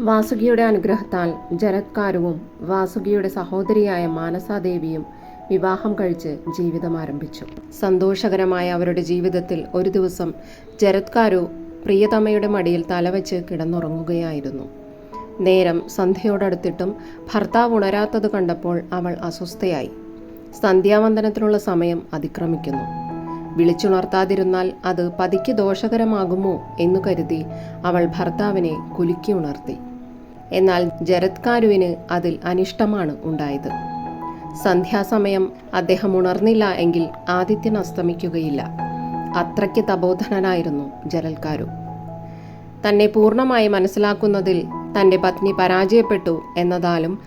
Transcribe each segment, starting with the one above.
വാസുകിയുടെ അനുഗ്രഹത്താൽ ജരത്കാരവും വാസുകിയുടെ സഹോദരിയായ മാനസാദേവിയും വിവാഹം കഴിച്ച് ജീവിതം ആരംഭിച്ചു. സന്തോഷകരമായ അവരുടെ ജീവിതത്തിൽ ഒരു ദിവസം ജരത്കാരു പ്രിയതമയുടെ മടിയിൽ തലവെച്ച് കിടന്നുറങ്ങുകയായിരുന്നു. നേരം സന്ധ്യയോടടുത്തിട്ടും ഭർത്താവ് ഉണരാത്തത് കണ്ടപ്പോൾ അവൾ അസ്വസ്ഥയായി. സന്ധ്യാവന്ദനത്തിനുള്ള സമയം അതിക്രമിക്കുന്നു. വിളിച്ചുണർത്താതിരുന്നാൽ അത് പതിക്ക് ദോഷകരമാകുമോ എന്നു കരുതി അവൾ ഭർത്താവിനെ കുലുക്കി ഉണർത്തി. എന്നാൽ ജരത്കാരുവിന് അതിൽ അനിഷ്ടമാണ് ഉണ്ടായത്. സന്ധ്യാസമയം അദ്ദേഹം ഉണർന്നില്ല എങ്കിൽ ആദിത്യൻ അസ്തമിക്കുകയില്ല. അത്രയ്ക്ക് തപോധനനായിരുന്നു ജലൽക്കാരു തന്നെ പൂർണമായി മനസ്സിലാക്കുന്നതിൽ തന്റെ പത്നി പരാജയപ്പെട്ടു എന്നതാലും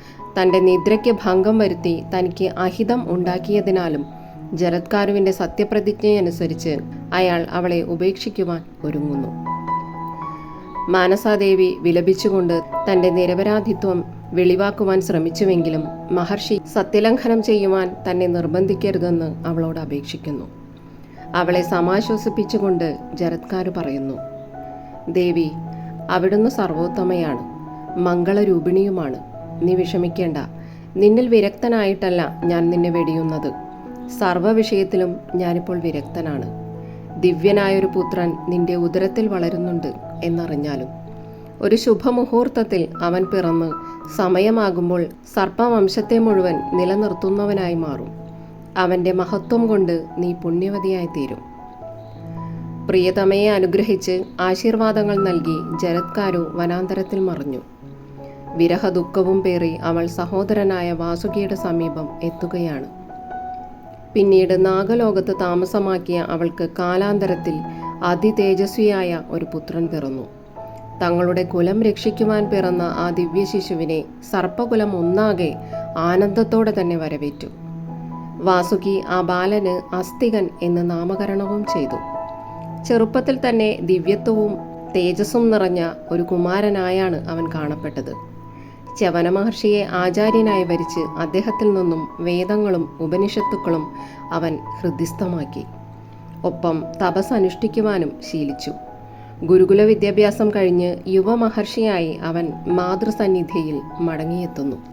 തന്റെ നിദ്രയ്ക്ക് ഭംഗം വരുത്തി തനിക്ക് അഹിതം ഉണ്ടാക്കിയതിനാലും ജരത്കാരുവിന്റെ സത്യപ്രതിജ്ഞയനുസരിച്ച് അയാൾ അവളെ ഉപേക്ഷിക്കുവാൻ ഒരുങ്ങുന്നു. മാനസാദേവി വിലപിച്ചുകൊണ്ട് തന്റെ നിരപരാധിത്വം വെളിവാക്കുവാൻ ശ്രമിച്ചുവെങ്കിലും മഹർഷി സത്യലംഘനം ചെയ്യുവാൻ തന്നെ നിർബന്ധിക്കരുതെന്ന് അവളോട് അപേക്ഷിക്കുന്നു. അവളെ സമാശ്വസിപ്പിച്ചുകൊണ്ട് ജരത്കാര് പറയുന്നു ദേവി അവിടുന്ന് സർവോത്തമയാണ് മംഗളരൂപിണിയുമാണ്. നീ വിഷമിക്കേണ്ട നിന്നിൽ വിരക്തനായിട്ടല്ല ഞാൻ നിന്നെ വെടിയുന്നത്. സർവ വിഷയത്തിലും ഞാനിപ്പോൾ വിരക്തനാണ്. ദിവ്യനായൊരു പുത്രൻ നിന്റെ ഉദരത്തിൽ വളരുന്നുണ്ട് എന്നറിഞ്ഞാലും ഒരു ശുഭമുഹൂർത്തത്തിൽ അവൻ പിറന്ന് സമയമാകുമ്പോൾ സർപ്പവംശത്തെ മുഴുവൻ നിലനിർത്തുന്നവനായി മാറും. അവന്റെ മഹത്വം കൊണ്ട് നീ പുണ്യവതിയായി തീരും. പ്രിയതമയെ അനുഗ്രഹിച്ച് ആശീർവാദങ്ങൾ നൽകി ജരത്കാരു വനാന്തരത്തിൽ മറിഞ്ഞു. വിരഹ ദുഃഖവും പേറി അവൾ സഹോദരനായ വാസുകിയുടെ സമീപം എത്തുകയാണ്. പിന്നീട് നാഗലോകത്ത് താമസമാക്കിയ അവൾക്ക് കാലാന്തരത്തിൽ അതിതേജസ്വിയായ ഒരു പുത്രൻ പിറന്നു. തങ്ങളുടെ കുലം രക്ഷിക്കുവാൻ പിറന്ന ആ ദിവ്യ ശിശുവിനെ സർപ്പകുലം ഒന്നാകെ ആനന്ദത്തോടെ തന്നെ വരവേറ്റു. വാസുകി ആ ബാലന് അസ്തികൻ എന്ന് നാമകരണവും ചെയ്തു. ചെറുപ്പത്തിൽ തന്നെ ദിവ്യത്വവും തേജസ്സും നിറഞ്ഞ ഒരു കുമാരനായാണ് അവൻ കാണപ്പെട്ടത്. ചവന മഹർഷിയെ ആചാര്യനായി വരിച്ച് അദ്ദേഹത്തിൽ നിന്നും വേദങ്ങളും ഉപനിഷത്തുക്കളും അവൻ ഹൃദിസ്ഥമാക്കി ഒപ്പം തപസ് അനുഷ്ഠിക്കുവാനും ശീലിച്ചു. ഗുരുകുല വിദ്യാഭ്യാസം കഴിഞ്ഞ് യുവമഹർഷിയായി അവൻ മാതൃസന്നിധിയിൽ മടങ്ങിയെത്തുന്നു.